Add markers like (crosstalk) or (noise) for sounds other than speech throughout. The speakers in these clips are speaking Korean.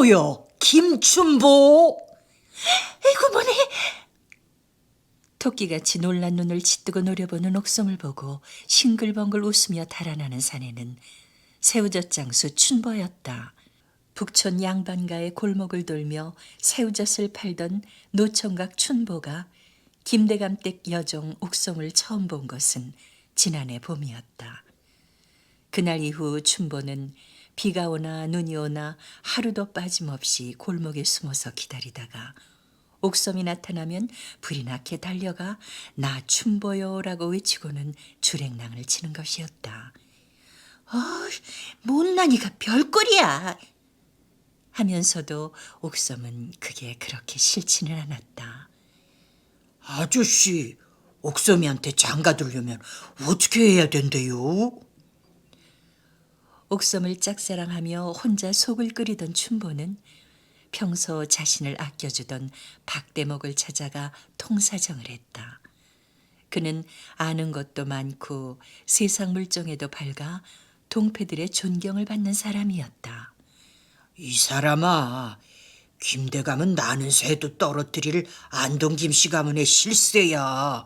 나 춘보요. 김춘보. 에이구 뭐네. 토끼같이 놀란 눈을 짓뜨고 노려보는 옥성을 보고 싱글벙글 웃으며 달아나는 사내는 새우젓 장수 춘보였다. 북촌 양반가의 골목을 돌며 새우젓을 팔던 노총각 춘보가 김대감댁 여종 옥성을 처음 본 것은 지난해 봄이었다. 그날 이후 춘보는 비가 오나 눈이 오나 하루도 빠짐없이 골목에 숨어서 기다리다가 옥섬이 나타나면 불이 나게 달려가 나 춘보요라고 외치고는 주랭랑을 치는 것이었다. 어이, 못난이가 별꼴이야. 하면서도 옥섬은 그게 그렇게 싫지는 않았다. 아저씨, 옥섬이한테 장가들려면 어떻게 해야 된대요? 옥섬을 짝사랑하며 혼자 속을 끓이던 춘보는 평소 자신을 아껴주던 박대목을 찾아가 통사정을 했다. 그는 아는 것도 많고 세상 물정에도 밝아 동패들의 존경을 받는 사람이었다. 이 사람아, 김대 감은 나는 새도 떨어뜨릴 안동 김씨 가문의 실세야.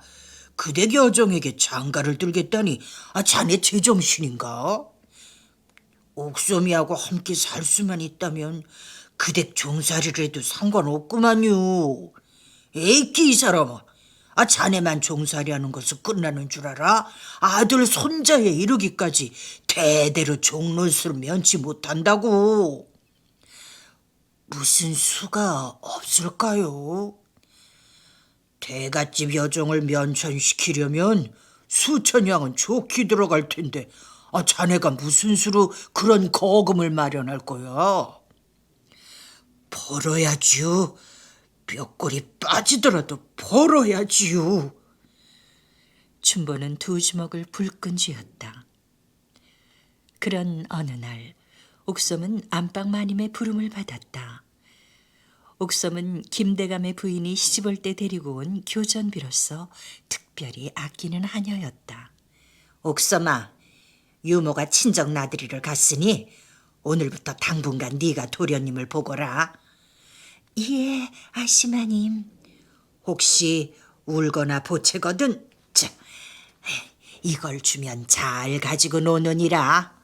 그대 여정에게 장가를 들겠다니, 아, 자네 제정신인가? 옥소미하고 함께 살 수만 있다면 그댁 종살이를 해도 상관없구만요. 에이키 이 사람아. 아, 자네만 종살이하는 것은 끝나는 줄 알아? 아들 손자에 이르기까지 대대로 종로수를 면치 못한다고. 무슨 수가 없을까요? 대갓집 여종을 면천시키려면 수천냥은 좋게 들어갈 텐데 아, 자네가 무슨 수로 그런 거금을 마련할 거야? 벌어야지요. 뼈골이 빠지더라도 벌어야지요. 춘보는 두 주먹을 불끈 쥐었다. 그런 어느 날 옥섬은 안방 마님의 부름을 받았다. 옥섬은 김대감의 부인이 시집올 때 데리고 온 교전비로서 특별히 아끼는 하녀였다. 옥섬아, 유모가 친정 나들이를 갔으니 오늘부터 당분간 네가 도련님을 보거라. 예, 아시마님. 혹시 울거나 보채거든 자, 이걸 주면 잘 가지고 노느니라.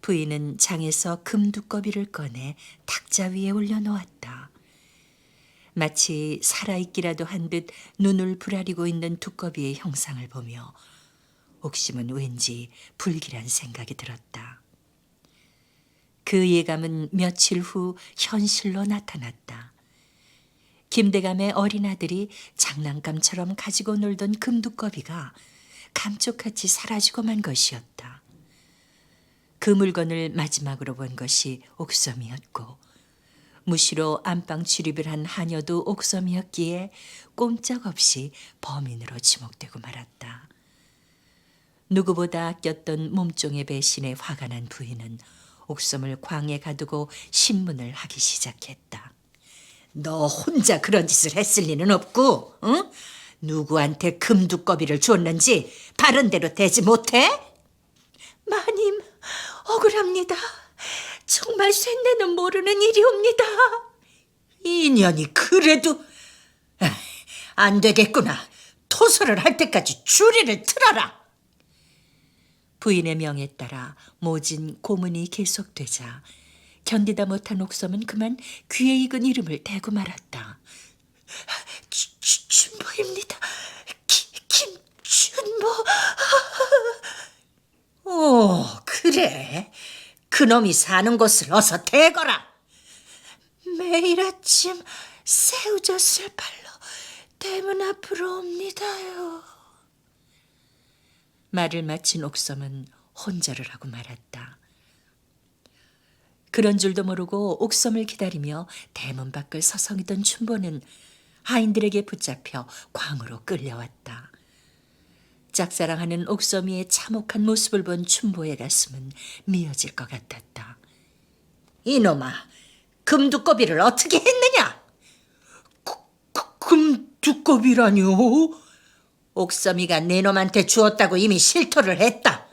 부인은 장에서 금두꺼비를 꺼내 탁자 위에 올려놓았다. 마치 살아있기라도 한 듯 눈을 부라리고 있는 두꺼비의 형상을 보며 옥심은 왠지 불길한 생각이 들었다. 그 예감은 며칠 후 현실로 나타났다. 김대감의 어린 아들이 장난감처럼 가지고 놀던 금두꺼비가 감쪽같이 사라지고 만 것이었다. 그 물건을 마지막으로 본 것이 옥섬이었고 무시로 안방 출입을 한 하녀도 옥섬이었기에 꼼짝없이 범인으로 지목되고 말았다. 누구보다 아꼈던 몸종의 배신에 화가 난 부인은 옥섬을 광에 가두고 신문을 하기 시작했다. 너 혼자 그런 짓을 했을 리는 없고, 응? 누구한테 금두꺼비를 줬는지 바른대로 대지 못해? 마님, 억울합니다. 정말 쇳내는 모르는 일이옵니다. 인연이 그래도 에이, 안 되겠구나. 토설을 할 때까지 줄이를 틀어라. 부인의 명에 따라 모진 고문이 계속되자 견디다 못한 옥섬은 그만 귀에 익은 이름을 대고 말았다. 주- 주- 춘보입니다. 기- 김춘보. 오, (laughs) 그래. 그놈이 사는 곳을 어서 대거라. 매일 아침 새우젓을 팔러 대문 앞으로 옵니다요. 말을 마친 옥섬은 혼절을 하고 말았다. 그런 줄도 모르고 옥섬을 기다리며 대문 밖을 서성이던 춘보는 하인들에게 붙잡혀 광으로 끌려왔다. 짝사랑하는 옥섬이의 참혹한 모습을 본 춘보의 가슴은 미어질 것 같았다. 이놈아, 금두꺼비를 어떻게 했느냐? 그, 금두꺼비라뇨? 옥섬이가 내 놈한테 주었다고 이미 실토를 했다.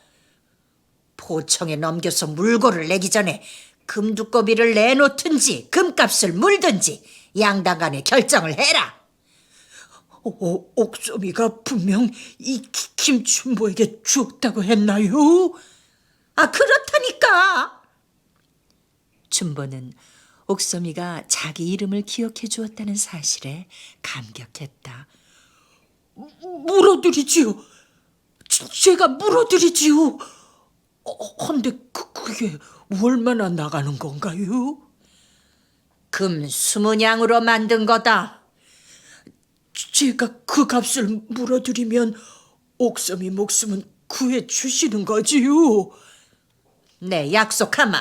포청에 넘겨서 물고를 내기 전에 금두꺼비를 내놓든지 금값을 물든지 양당 간에 결정을 해라. 오, 옥소미가 분명 이 기- 김춘보에게 주었다고 했나요? 아 그렇다니까. 춘보는 옥섬이가 자기 이름을 기억해 주었다는 사실에 감격했다. 물어드리지요. 제- 제가 물어드리지요. 어, 근데 그, 그게 얼마나 나가는 건가요? 금 수문양으로 만든 거다. 제가 그 값을 물어드리면 옥섬이 목숨은 구해 주시는 거지요. 네, 약속하마.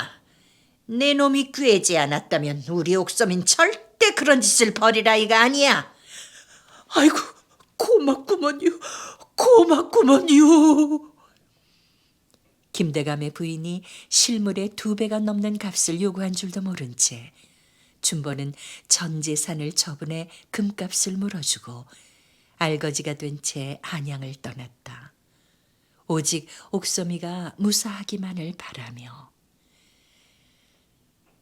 내 놈이 구해지 않았다면 우리 옥섬인 절대 그런 짓을 벌일 아이가 아니야. 아이고 고맙구먼요 고맙구먼요 김대감의 부인이 실물의 두 배가 넘는 값을 요구한 줄도 모른 채 춘보는 전 재산을 처분해 금값을 물어주고 알거지가 된채 안양을 떠났다. 오직 옥섬이가 무사하기만을 바라며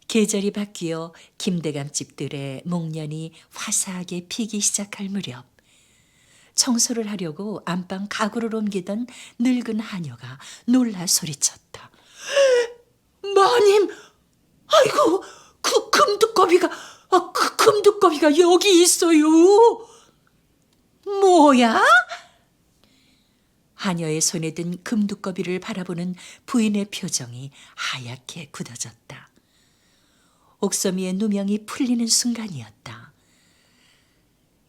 계절이 바뀌어 김대감 집들의 목련이 화사하게 피기 시작할 무렵 청소를 하려고 안방 가구를 옮기던 늙은 하녀가 놀라 소리쳤다. 마님 아이고 그 금두꺼비가 아, 그 금두꺼비가 여기 있어요 뭐야? 하녀의 손에 든 금두꺼비를 바라보는 부인의 표정이 하얗게 굳어졌다. 옥섬이의 누명이 풀리는 순간이었다.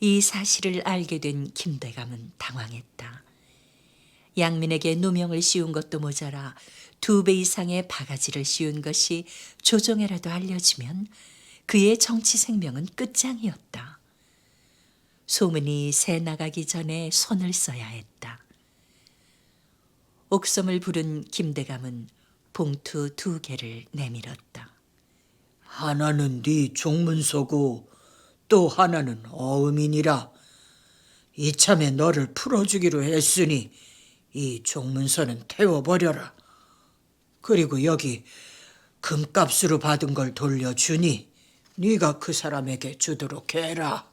이 사실을 알게 된 김대감은 당황했다. 양민에게 누명을 씌운 것도 모자라 두 배 이상의 바가지를 씌운 것이 조정에라도 알려지면 그의 정치 생명은 끝장이었다. 소문이 새 나가기 전에 손을 써야 했다. 옥섬을 부른 김대감은 봉투 두 개를 내밀었다. 하나는 네 종문서고 또 하나는 어음이니라 이참에 너를 풀어주기로 했으니 이 종문서는 태워버려라 그리고 여기 금값으로 받은 걸 돌려주니 네가 그 사람에게 주도록 해라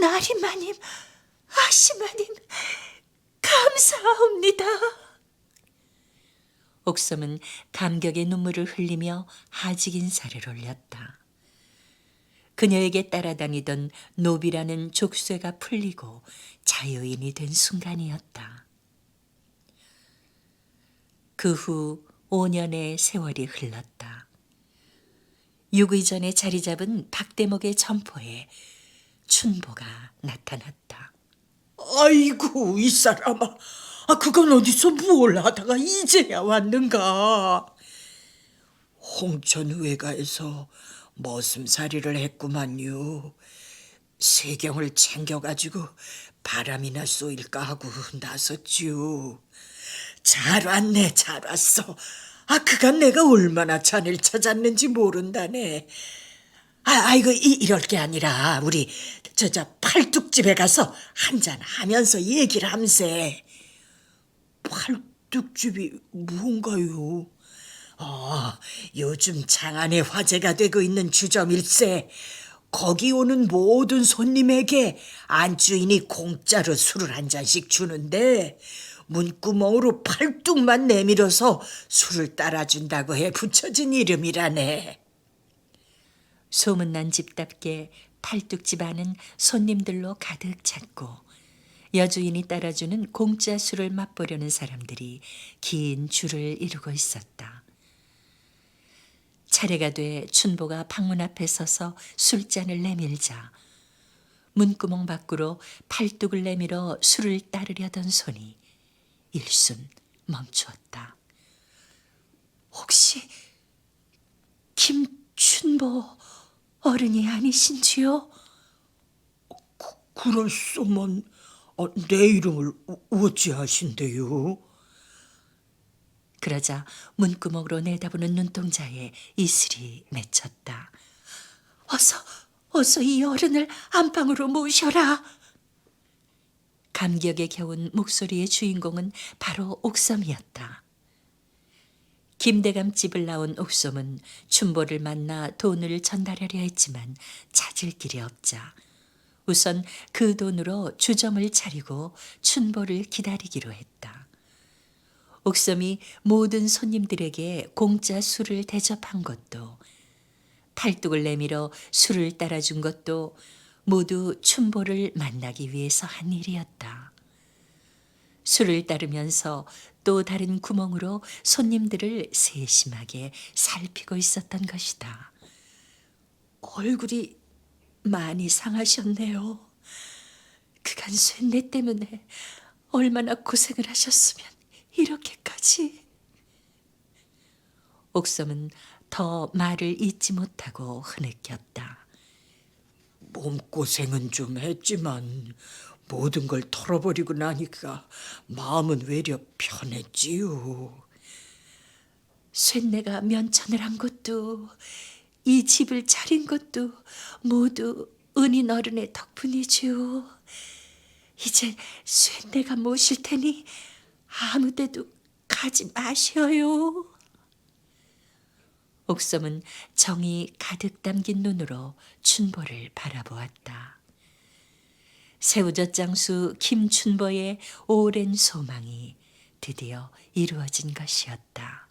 나리마님, 아시마님, 감사합니다. 옥섬은 감격의 눈물을 흘리며 하직 인 사를 올렸다. 그녀에게 따라다니던 노비라는 족쇄가 풀리고 자유인이 된 순간이었다. 그 후 5년의 세월이 흘렀다. 육의 전에 자리 잡은 박대목의 점포에 춘보가 나타났다. 아이고 이 사람아 아 그건 어디서 뭘 하다가 이제야 왔는가 홍천의회가에서 머슴살이를 했구만요 세경을 챙겨가지고 바람이나 쏘일까 하고 나섰지요 잘 왔네 잘 왔어 아 그간 내가 얼마나 잔을 찾았는지 모른다네 아, 아이고, 이, 이럴 게 아니라, 우리, 저, 저, 팔뚝집에 가서 한잔 하면서 얘기를 함세. 팔뚝집이 무언가요? 어, 요즘 장안에 화제가 되고 있는 주점일세. 거기 오는 모든 손님에게 안주인이 공짜로 술을 한 잔씩 주는데, 문구멍으로 팔뚝만 내밀어서 술을 따라준다고 해 붙여진 이름이라네. 소문난 집답게 팔뚝집 안은 손님들로 가득 찼고 여주인이 따라주는 공짜 술을 맛보려는 사람들이 긴 줄을 이루고 있었다. 차례가 돼 춘보가 방문 앞에 서서 술잔을 내밀자 문구멍 밖으로 팔뚝을 내밀어 술을 따르려던 손이 일순 멈추었다. 혹시 김춘보 어른이 아니신지요? 그럴수만 어, 내 이름을 어찌 하신대요? 그러자 문구멍으로 내다보는 눈동자에 이슬이 맺혔다. 어서, 어서 이 어른을 안방으로 모셔라. 감격에 겨운 목소리의 주인공은 바로 옥섬이었다. 김대감 집을 나온 옥솜은 춘보를 만나 돈을 전달하려 했지만 찾을 길이 없자 우선 그 돈으로 주점을 차리고 춘보를 기다리기로 했다. 옥섬이 모든 손님들에게 공짜 술을 대접한 것도 팔뚝을 내밀어 술을 따라준 것도 모두 춘보를 만나기 위해서 한 일이었다. 술을 따르면서 또 다른 구멍으로 손님들을 세심하게 살피고 있었던 것이다. 얼굴이 많이 상하셨네요. 그간 쇠뇌 때문에 얼마나 고생을 하셨으면 이렇게까지. 옥섬은 더 말을 잇지 못하고 흐느꼈다. 몸고생은 좀 했지만 모든 걸 털어버리고 나니까 마음은 외려 편했지요. 쇠뇌가 면천을 한 것도 이 집을 차린 것도 모두 은인 어른의 덕분이지요. 이제 쇠뇌가 모실 테니 아무 데도 가지 마셔요. 옥섬은 정이 가득 담긴 눈으로 춘보를 바라보았다. 새우젓 장수 김춘보의 오랜 소망이 드디어 이루어진 것이었다.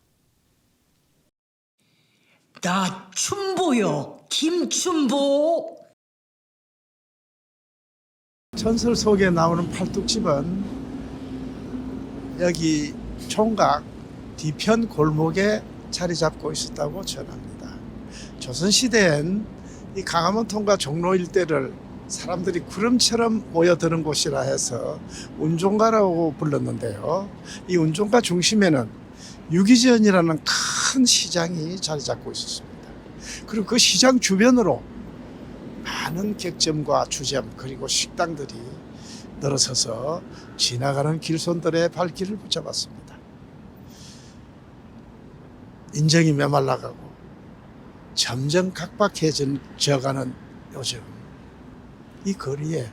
나 춘보요, 김춘보. 전설 속에 나오는 팔뚝집은 여기 총각 뒤편 골목에 자리 잡고 있었다고 전합니다. 조선시대엔 이 강화문 통과 종로 일대를 사람들이 구름처럼 모여드는 곳이라 해서 운종가라고 불렀는데요. 이 운종가 중심에는 유기전이라는 큰 시장이 자리 잡고 있었습니다. 그리고 그 시장 주변으로 많은 객점과 주점 그리고 식당들이 늘어서서 지나가는 길손들의 발길을 붙잡았습니다. 인정이 메말라가고 점점 각박해져가는 요즘 이 거리에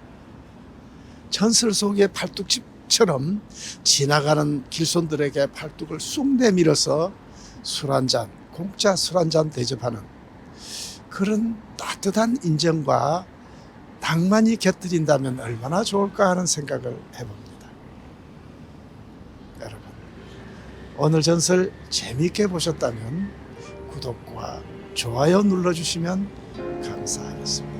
전설 속의 팔뚝집처럼 지나가는 길손들에게 팔뚝을 쑥 내밀어서 술 한 잔, 공짜 술 한잔 대접하는 그런 따뜻한 인정과 낭만이 곁들인다면 얼마나 좋을까 하는 생각을 해봅니다. 여러분, 오늘 전설 재미있게 보셨다면 구독과 좋아요 눌러주시면 감사하겠습니다.